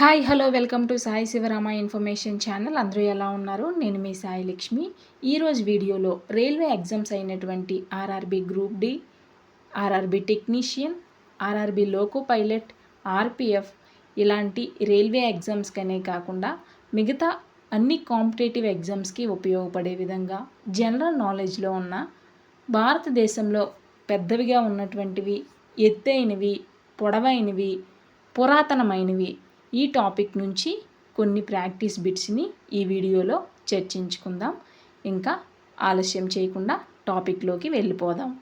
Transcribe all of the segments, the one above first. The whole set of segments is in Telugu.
Hi hello welcome to Sai Sivarama information channel అందరూ ఎలా ఉన్నారు? నేను మీ సాయి లక్ష్మి. ఈరోజు వీడియోలో రైల్వే ఎగ్జామ్స్ అయినటువంటి RRB group D RRB technician RRB loco pilot RPF ఇలాంటి రైల్వే ఎగ్జామ్స్కనే కాకుండా మిగతా అన్ని కాంపిటేటివ్ ఎగ్జామ్స్కి ఉపయోగపడే విధంగా జనరల్ నాలెడ్జ్లో ఉన్న భారతదేశంలో పెద్దవిగా ఉన్నటువంటివి ఎత్తైనవి పొడవైనవి పురాతనమైనవి ఈ టాపిక్ నుంచి కొన్ని ప్రాక్టీస్ బిట్స్ని ఈ వీడియోలో చర్చించుకుందాం. ఇంకా ఆలస్యం చేయకుండా టాపిక్లోకి వెళ్ళిపోదాం.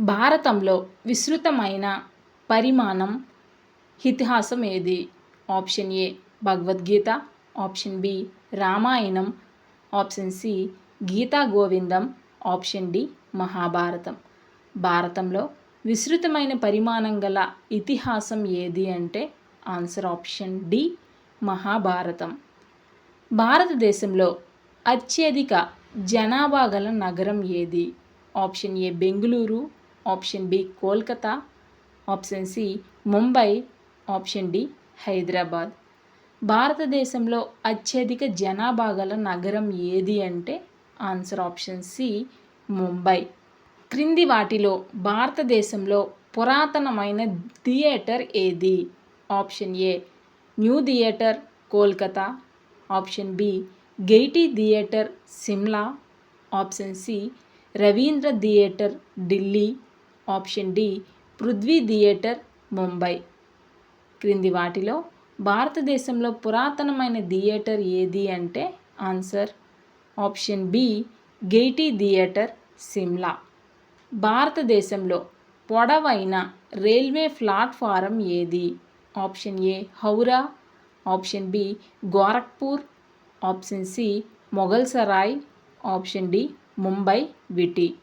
భారతంలో విస్తృతమైన పరిమాణం ఇతిహాసం ఏది? Option A Bhagavad Gita option B Ramayanam option C Geetha Govindam option D Mahabharatam. భారతంలో విస్తృతమైన పరిమాణం గల ఇతిహాసం ఏది అంటే ఆన్సర్ ఆప్షన్ డి మహాభారతం. భారతదేశంలో అత్యధిక జనాభా గల నగరం ఏది? Option A Bengaluru. Option B Kolkata. Option C Mumbai. Option D Hyderabad. భారతదేశంలో అత్యధిక జనాభా గల నగరం ఏది అంటే ఆన్సర్ ఆప్షన్ సి ముంబై. క్రింది వాటిలో భారతదేశంలో పురాతనమైన థియేటర్ ఏది? Option A new theatre Kolkata. Option B Gaiety theatre Shimla. Option C Ravindra theatre Delhi. Option D Prithvi theatre Mumbai. క్రింది వాటిలో భారతదేశంలో పురాతనమైన థియేటర్ ఏది అంటే answer option B Gaiety theatre Shimla. భారతదేశంలో పొడవైన రైల్వే ప్లాట్ఫారం ఏది? Option A Howrah option B Gorakhpur option C Mughal Sarai option D Mumbai VT.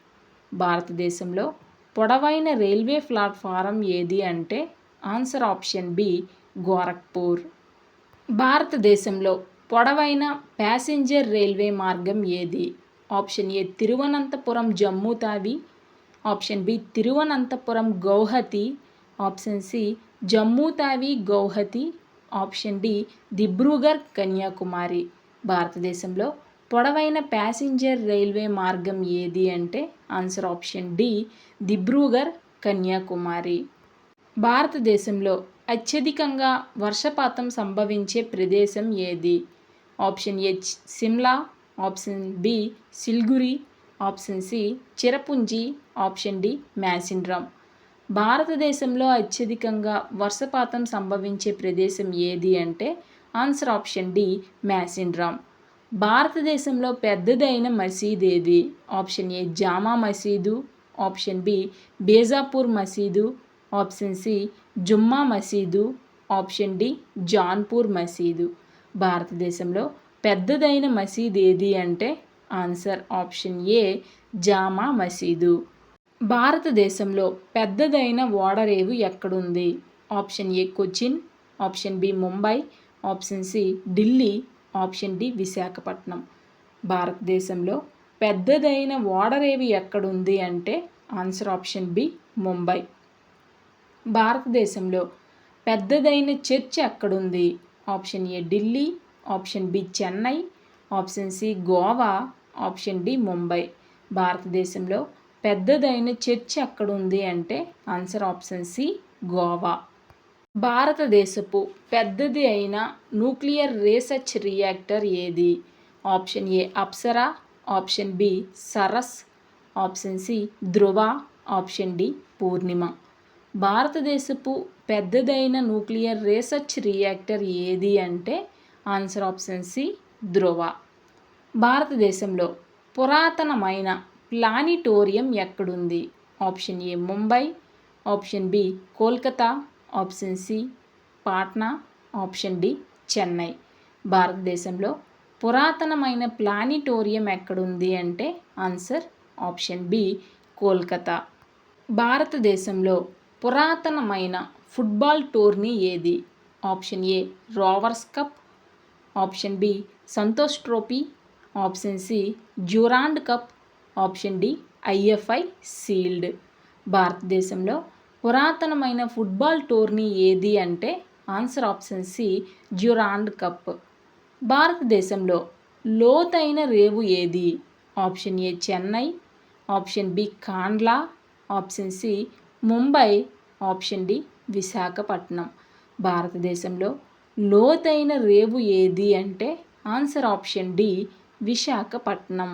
భారతదేశంలో పొడవైన రైల్వే ప్లాట్ఫారం ఏది అంటే ఆన్సర్ ఆప్షన్ బి గోరఖ్పూర్. భారతదేశంలో పొడవైన ప్యాసింజర్ రైల్వే మార్గం ఏది? Option A Thiruvananthapuram Jammu Tawi option B Thiruvananthapuram Guwahati option C Jammu Tawi Guwahati option D Dibrugarh Kanyakumari. భారతదేశంలో పొడవైన ప్యాసింజర్ రైల్వే మార్గం ఏది అంటే answer option D Dibrugarh Kanyakumari. భారతదేశంలో అత్యధికంగా వర్షపాతం సంభవించే ప్రదేశం ఏది? Option H Shimla option B Siliguri option C Cherrapunji option D Mawsynram భారతదేశంలో అత్యధికంగా వర్షపాతం సంభవించే ప్రదేశం ఏది అంటే ఆన్సర్ ఆప్షన్ డి మ్యాసిండ్రామ్. భారతదేశంలో పెద్దదైన మసీదు ఏది? ఆప్షన్ ఏ జామా మసీదు. ఆప్షన్ బి బేజాపూర్ మసీదు. ఆప్షన్ సి జుమ్మా మసీదు. ఆప్షన్ డి జాన్పూర్ మసీదు. భారతదేశంలో పెద్దదైన మసీదు ఏది అంటే ఆన్సర్ ఆప్షన్ ఏ జామా మసీదు. భారతదేశంలో పెద్దదైన ఓడరేవు ఎక్కడుంది? Option A Cochin option B Mumbai option C Delhi option D Visakhapatnam. భారతదేశంలో పెద్దదైన ఓడరేవు ఎక్కడుంది అంటే ఆన్సర్ ఆప్షన్ బి ముంబై. భారతదేశంలో పెద్దదైన చర్చ్ ఎక్కడుంది? Option A Delhi option B Chennai option C Goa option D Mumbai. భారతదేశంలో పెద్దదైన చర్చ్ ఎక్కడుంది అంటే ఆన్సర్ ఆప్షన్ సి గోవా. భారతదేశపు పెద్దది అయిన న్యూక్లియర్ రీసెర్చ్ రియాక్టర్ ఏది? Option A Apsara. Option B Cirus. Option C Dhruva. Option D Purnima. భారతదేశపు పెద్దదైన న్యూక్లియర్ రీసెర్చ్ రియాక్టర్ ఏది అంటే ఆన్సర్ ఆప్షన్ సి ధ్రువ. భారతదేశంలో పురాతనమైన ప్లానిటోరియం ఎక్కడుంది? Option A Mumbai option B Kolkata option C Patna option D Chennai. భారతదేశంలో పురాతనమైన ప్లానిటోరియం ఎక్కడుంది అంటే ఆన్సర్ ఆప్షన్ బి కోల్కతా. భారతదేశంలో పురాతనమైన ఫుట్బాల్ టోర్నీ ఏది? Option A Rovers Cup option B Santosh Trophy option C Durand Cup option D IFA Shield. భారతదేశంలో పురాతనమైన ఫుట్బాల్ టోర్నీ ఏది అంటే answer option C Durand Cup. భారతదేశంలో లోతైన రేవు ఏది? Option A Chennai. Option B Kandla. Option C Mumbai. Option D Visakhapatnam. భారతదేశంలో లోతైన రేవు ఏది అంటే ఆన్సర్ ఆప్షన్ డి విశాఖపట్నం.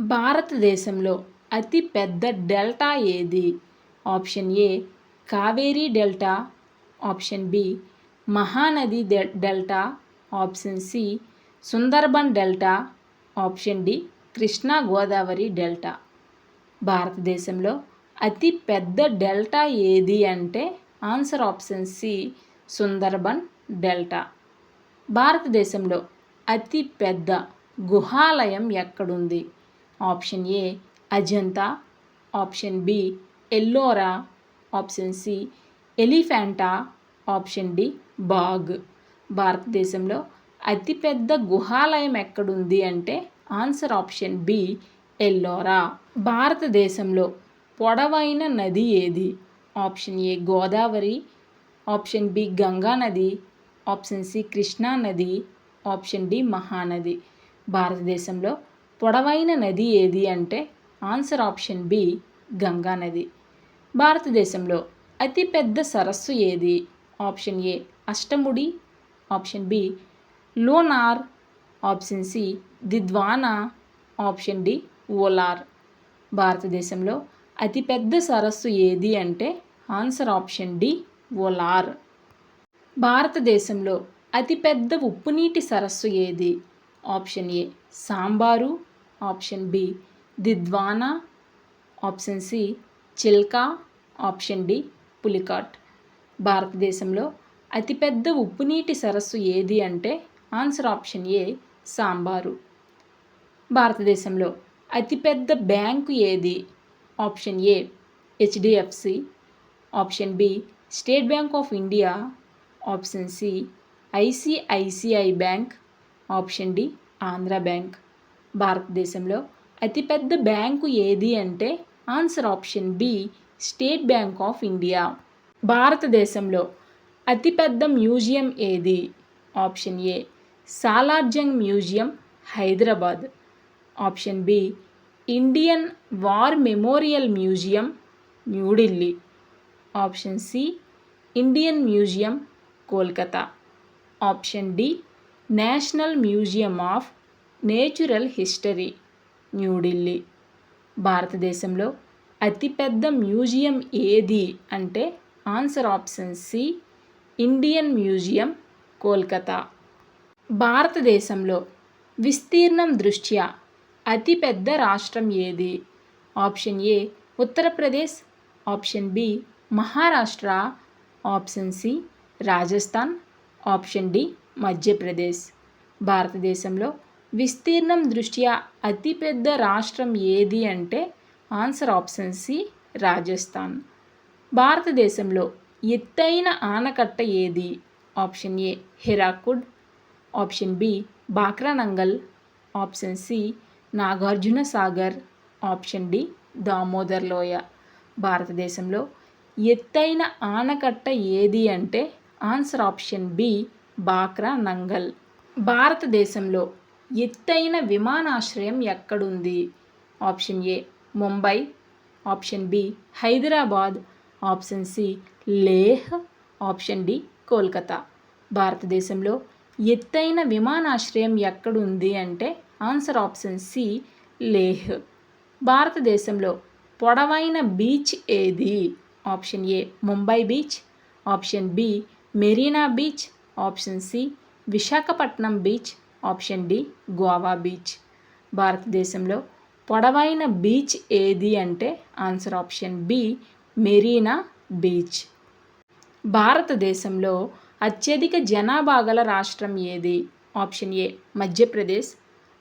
భారతదేశంలో అతి పెద్ద డెల్టా ఏది? Option A Kaveri delta. Option B Mahanadi delta. Option C Sundarban delta. Option D Krishna Godavari delta. భారతదేశంలో అతి పెద్ద డెల్టా ఏది అంటే answer option C Sundarban delta. భారతదేశంలో అతి పెద్ద గుహాలయం ఎక్కడుంది? Option A Ajanta option B Ellora option C Elephanta option D Bagh. భారతదేశంలో అతిపెద్ద గుహాలయం ఎక్కడుంది అంటే ఆన్సర్ ఆప్షన్ బి ఎల్లోరా. భారతదేశంలో పొడవైన నది ఏది? Option A Godavari option B Ganga నది ఆప్షన్ సి కృష్ణా నది ఆప్షన్ డి మహానది. భారతదేశంలో పొడవైన నది ఏది అంటే ఆన్సర్ ఆప్షన్ బి గంగా నది. భారతదేశంలో అతిపెద్ద సరస్సు ఏది? Option A Ashtamudi option B Lonar option C Didwana option D Wular. భారతదేశంలో అతిపెద్ద సరస్సు ఏది అంటే ఆన్సర్ ఆప్షన్ డి ఓలార్. భారతదేశంలో అతిపెద్ద ఉప్పునీటి సరస్సు ఏది? Option A Sambhar option B Didwana option C Chilka option D Pulicat. భారతదేశంలో అతిపెద్ద ఉప్పునీటి సరస్సు ఏది అంటే ఆన్సర్ ఆప్షన్ ఏ సాంబారు. భారతదేశంలో అతిపెద్ద బ్యాంకు ఏది? Option A HDFC option B State Bank of India option C ICICI Bank option D Andhra Bank. భారతదేశంలో అతిపెద్ద బ్యాంకు ఏది అంటే answer option B State Bank of India. భారతదేశంలో అతిపెద్ద మ్యూజియం ఏది? Option A Salarjung Museum Hyderabad. Option B Indian War Memorial Museum New Delhi option C Indian Museum Kolkata. Option D National Museum of Natural History New Delhi. భారతదేశంలో అతిపెద్ద మ్యూజియం ఏది అంటే answer option C Indian Museum Kolkata. భారతదేశంలో విస్తీర్ణం దృష్ట్యా అతిపెద్ద రాష్ట్రం ఏది? Option A Uttar Pradesh. Option B Maharashtra. Option C Rajasthan. Option D Madhya Pradesh. భారతదేశంలో విస్తీర్ణం దృష్ట్యా అతిపెద్ద రాష్ట్రం ఏది అంటే ఆన్సర్ ఆప్షన్ సి రాజస్థాన్. భారతదేశంలో ఎత్తైన ఆనకట్ట ఏది? Option A Hirakud. Option B Bhakra Nangal. Option C Nagarjuna Sagar option D Damodar లోయ. భారతదేశంలో ఎత్తైన ఆనకట్ట ఏది అంటే answer option B Bhakra Nangal భారతదేశంలో ఎత్తైన విమానాశ్రయం ఎక్కడుంది? Option A Mumbai. Option B Hyderabad. Option C Leh. Option D Kolkata. భారతదేశంలో ఎత్తైన విమానాశ్రయం ఎక్కడుంది అంటే ఆన్సర్ ఆప్షన్ సి లేహ్. భారతదేశంలో పొడవైన బీచ్ ఏది? Option A Mumbai beach. Option B Marina beach. Option C Visakhapatnam beach. Option D Goa beach. భారతదేశంలో పొడవైన బీచ్ ఏది అంటే answer option B Marina beach. భారతదేశంలో అత్యధిక జనాభా గల రాష్ట్రం ఏది? Option A Madhya Pradesh.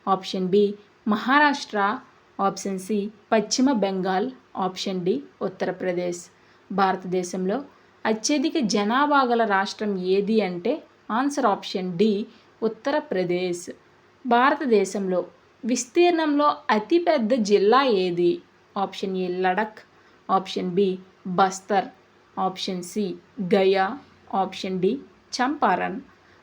Option B Maharashtra. Option C పశ్చిమ బెంగాల్. Option D Uttar Pradesh. భారతదేశంలో అత్యధిక జనాభా గల రాష్ట్రం ఏది అంటే ఆన్సర్ ఆప్షన్ డి ఉత్తరప్రదేశ్ భారతదేశంలో విస్తీర్ణంలో అతిపెద్ద జిల్లా ఏది? Option A Ladakh option B Bastar option C Gaya option D Champaran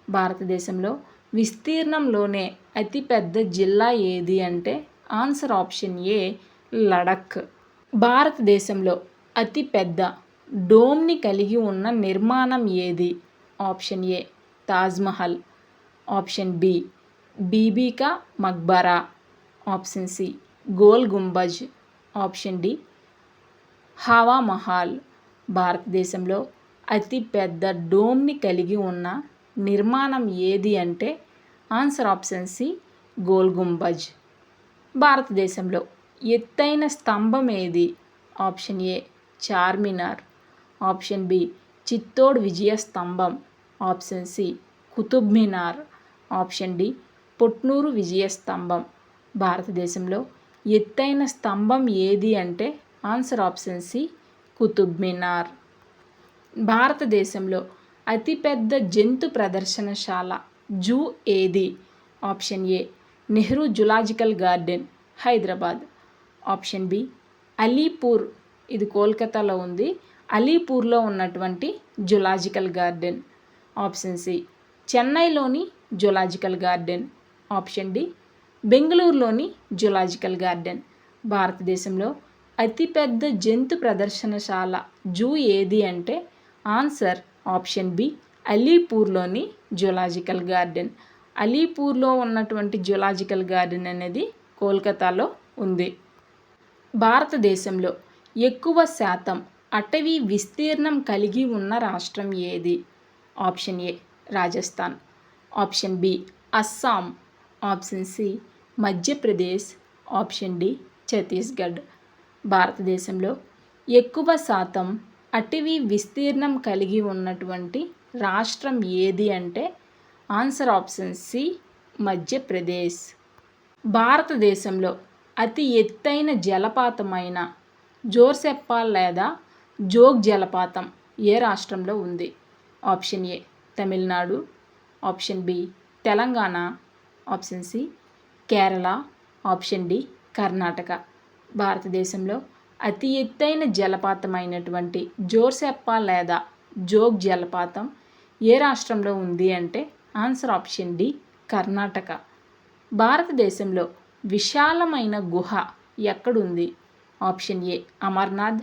భారతదేశంలో విస్తీర్ణంలోనే అతిపెద్ద జిల్లా ఏది అంటే ఆన్సర్ ఆప్షన్ ఏ లడక్ భారతదేశంలో అతిపెద్ద డోమ్ని కలిగి ఉన్న నిర్మాణం ఏది? Option A Taj Mahal option B. Bibi ka Maqbara. Option C. Gol Gumbaz. Option D. Hawa Mahal. భారతదేశంలో అతి పెద్ద డోమ్ని కలిగి ఉన్న నిర్మాణం ఏది అంటే answer option C Gol Gumbaz. భారతదేశంలో ఎత్తైన స్తంభం ఏది? Option A Charminar. Option B Chittor Vijaya స్తంభం. Option C Qutub Minar. Option D Potnuru Vijaya స్తంభం. భారతదేశంలో ఎత్తైన స్తంభం ఏది అంటే answer option C Qutub Minar. భారతదేశంలో అతిపెద్ద జంతు ప్రదర్శనశాల జూ ఏది? Option A Nehru zoological garden Hyderabad. Option B Alipur. ఇది కోల్కతాలో ఉంది. అలీపూర్లో ఉన్నటువంటి జులాజికల్ గార్డెన్. ఆప్షన్ సి చెన్నైలోని జులాజికల్ గార్డెన్ ఆప్షన్ డి బెంగళూరులోని జులాజికల్ గార్డెన్. భారతదేశంలో అతిపెద్ద జంతు ప్రదర్శనశాల జూ ఏది అంటే ఆన్సర్ ఆప్షన్ బి అలీపూర్లోని జులాజికల్ గార్డెన్. అలీపూర్లో ఉన్నటువంటి జులాజికల్ గార్డెన్ అనేది కోల్కతాలో ఉంది. భారతదేశంలో ఎక్కువ శాతం అటవీ విస్తీర్ణం కలిగి ఉన్న రాష్ట్రం ఏది? Option A Rajasthan. Option B Assam option C Madhya Pradesh option D Chhattisgarh. భారతదేశంలో ఎక్కువ శాతం అటవీ విస్తీర్ణం కలిగి ఉన్నటువంటి రాష్ట్రం ఏది అంటే ఆన్సర్ ఆప్షన్ సి మధ్యప్రదేశ్. భారతదేశంలో అతి ఎత్తైన జలపాతమైన జోర్సెప్పాల్ లేదా జోగ్ జలపాతం ఏ రాష్ట్రంలో ఉంది? Option A Tamil Nadu option B Telangana option C Kerala option D Karnataka. భారతదేశంలో అతి ఎత్తైన జలపాతమైనటువంటి జోర్సెప్ప లేదా జోగ్ జలపాతం ఏ రాష్ట్రంలో ఉంది అంటే ఆన్సర్ ఆప్షన్ డి కర్ణాటక. భారతదేశంలో విశాలమైన గుహ ఎక్కడుంది? Option A Amarnath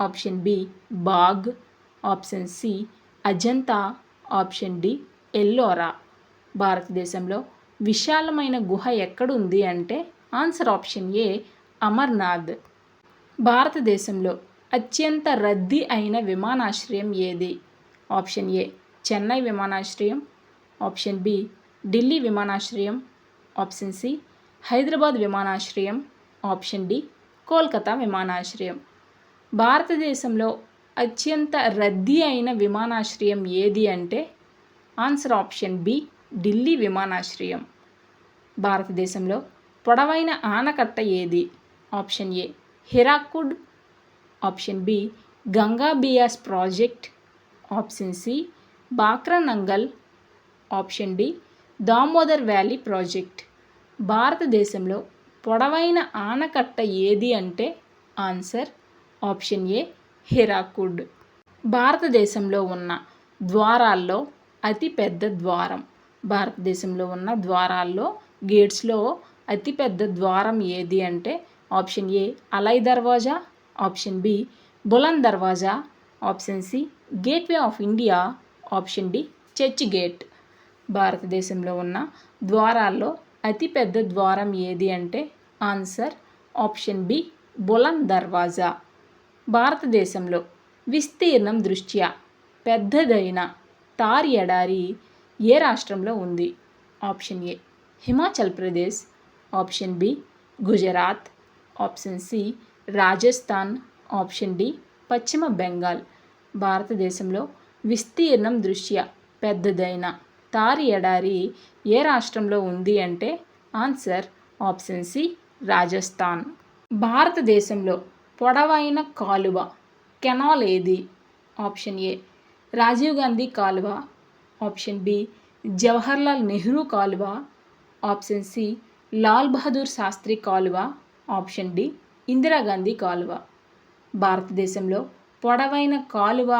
option B Bagh option C Ajanta option D Ellora భారతదేశంలో విశాలమైన గుహ ఎక్కడుంది అంటే ఆన్సర్ ఆప్షన్ ఏ అమర్నాథ్. భారతదేశంలో అత్యంత రద్దీ అయిన విమానాశ్రయం ఏది? ఆప్షన్ ఏ చెన్నై విమానాశ్రయం ఆప్షన్ బి ఢిల్లీ విమానాశ్రయం ఆప్షన్ సి హైదరాబాద్ విమానాశ్రయం ఆప్షన్ డి కోల్కతా విమానాశ్రయం. భారతదేశంలో అత్యంత రద్దీ అయిన విమానాశ్రయం ఏది అంటే ఆన్సర్ ఆప్షన్ బి ఢిల్లీ విమానాశ్రయం. భారతదేశంలో పొడవైన ఆనకట్ట ఏది? Option A Hirakud. Option B Ganga Beas project. Option C Bhakra Nangal option D Damodar valley project. భారతదేశంలో పొడవైన ఆనకట్ట ఏది అంటే ఆన్సర్ ఆప్షన్ ఏ హిరాకుడ్. భారతదేశంలో ఉన్న ద్వారాల్లో అతిపెద్ద ద్వారం. భారతదేశంలో ఉన్న ద్వారాల్లో గేట్స్లో అతిపెద్ద ద్వారం ఏది అంటే option A Alai Darwaza option B Buland Darwaza option C gateway of India option D church gate. భారతదేశంలో ఉన్న ద్వారాల్లో అతిపెద్ద ద్వారం ఏది అంటే answer option B Buland Darwaza. భారతదేశంలో విస్తీర్ణం దృష్ట్యా పెద్దదైన తార్ ఎడారి ఏ రాష్ట్రంలో ఉంది? Option A Himachal Pradesh. Option B Gujarat. Option C Rajasthan. Option D పశ్చిమ బెంగాల్. భారతదేశంలో విస్తీర్ణం దృష్ట్యా పెద్దదైన తారి ఎడారి ఏ రాష్ట్రంలో ఉంది అంటే ఆన్సర్ ఆప్షన్ సి రాజస్థాన్. భారతదేశంలో పొడవైన కాలువ కెనాల్ ఏది? ఆప్షన్ ఏ రాజీవ్ గాంధీ కాలువ. ఆప్షన్ బి జవహర్లాల్ నెహ్రూ కాలువ. ఆప్షన్ సి లాల్ బహదూర్ శాస్త్రి కాలువ. ఆప్షన్ డి ఇందిరాగాంధీ కాలువ. భారతదేశంలో పొడవైన కాలువ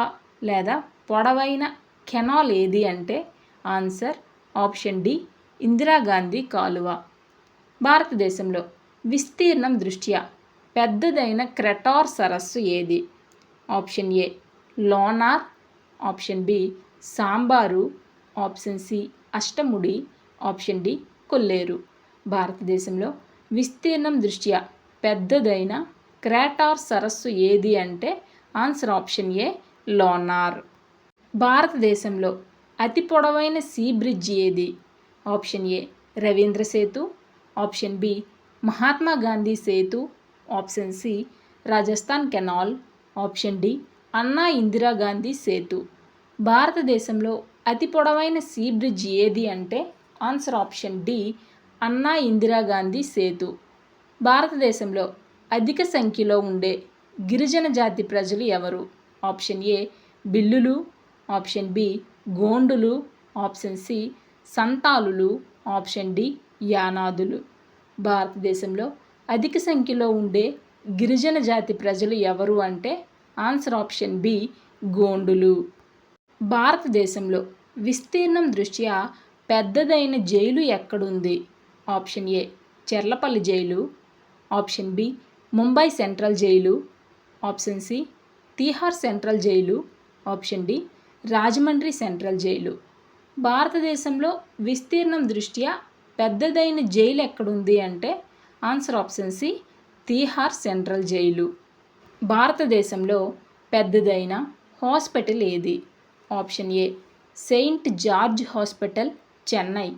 లేదా పొడవైన కెనాల్ ఏది అంటే ఆన్సర్ ఆప్షన్ డి ఇందిరాగాంధీ కాలువ. భారతదేశంలో విస్తీర్ణం దృష్ట్యా పెద్దదైన క్రెటార్ సరస్సు ఏది? Option A Lonar option B Sambhar option C Ashtamudi option D Kolleru. భారతదేశంలో విస్తీర్ణం దృష్ట్యా పెద్దదైన క్రాటార్ సరస్సు ఏది అంటే ఆన్సర్ ఆప్షన్ ఏ లోనార్. భారతదేశంలో అతి పొడవైన సీ బ్రిడ్జ్ ఏది? Option A Ravindra Setu option B Mahatma Gandhi Setu option C Rajasthan canal option D Anna Indira Gandhi Setu. భారతదేశంలో అతి పొడవైన సీ బ్రిడ్జ్ ఏది అంటే answer option D Anna Indira Gandhi Setu. భారతదేశంలో అధిక సంఖ్యలో ఉండే గిరిజన జాతి ప్రజలు ఎవరు? ఆప్షన్ ఏ బిల్లులు ఆప్షన్ బి గోండులు ఆప్షన్ సి సంతాలులు ఆప్షన్ డి యానాదులు. భారతదేశంలో అధిక సంఖ్యలో ఉండే గిరిజన జాతి ప్రజలు ఎవరు అంటే ఆన్సర్ ఆప్షన్ బి గోండులు. భారతదేశంలో విస్తీర్ణం దృష్ట్యా పెద్దదైన జైలు ఎక్కడుంది? Option A Cherlapalli jail. Option B Mumbai central jail. Option C Tihar central jail. Option D Rajahmundry central jail. భారతదేశంలో విస్తీర్ణం దృష్ట్యా పెద్దదైన జైలు ఎక్కడుంది అంటే answer option C Tihar central jail. భారతదేశంలో పెద్దదైన హాస్పిటల్ ఏది? Option A Saint George hospital Chennai.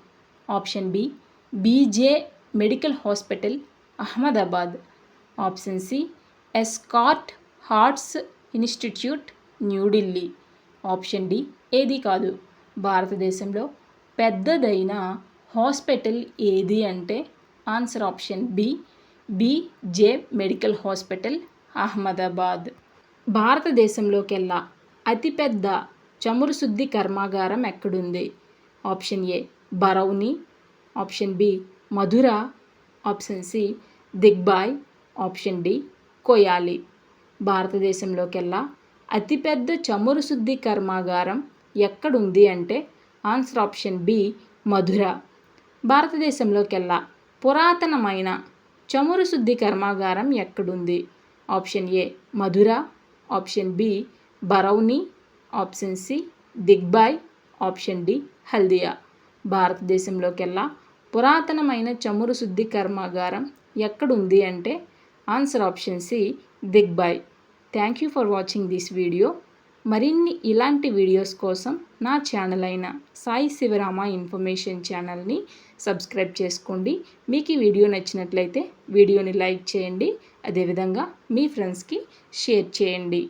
Option B BJ medical hospital Ahmedabad. Option C Escort Hearts Institute New Delhi. Option D ఏది కాదు. భారతదేశంలో పెద్దదైన హాస్పిటల్ ఏది అంటే answer option B BJ medical hospital Ahmedabad. భారతదేశంలోకెల్లా అతిపెద్ద చమురు శుద్ధి కర్మాగారం ఎక్కడుంది? Option A Barauni option B Mathura option C Digboi option D Koyali. భారతదేశంలోకెల్లా అతిపెద్ద చమురు శుద్ధి కర్మాగారం ఎక్కడుంది అంటే ఆన్సర్ ఆప్షన్ బి మధుర. భారతదేశంలోకెల్లా పురాతనమైన చమురు శుద్ధి కర్మాగారం ఎక్కడుంది? Option A Mathura option B Barauni option C Digboi option D Haldia. భారతదేశంలోకెల్లా పురాతనమైన చమురు శుద్ధి కర్మాగారం ఎక్కడుంది అంటే answer option C Digboi. Thank you for watching this video. మరిన్ని ఇలాంటి వీడియోస్ కోసం నా ఛానల్ అయిన సాయి శివరామ ఇన్ఫర్మేషన్ ఛానల్ని సబ్స్క్రైబ్ చేసుకోండి. మీకు ఈ వీడియో నచ్చినట్లయితే వీడియోని లైక్ చేయండి. అదేవిధంగా మీ ఫ్రెండ్స్కి షేర్ చేయండి.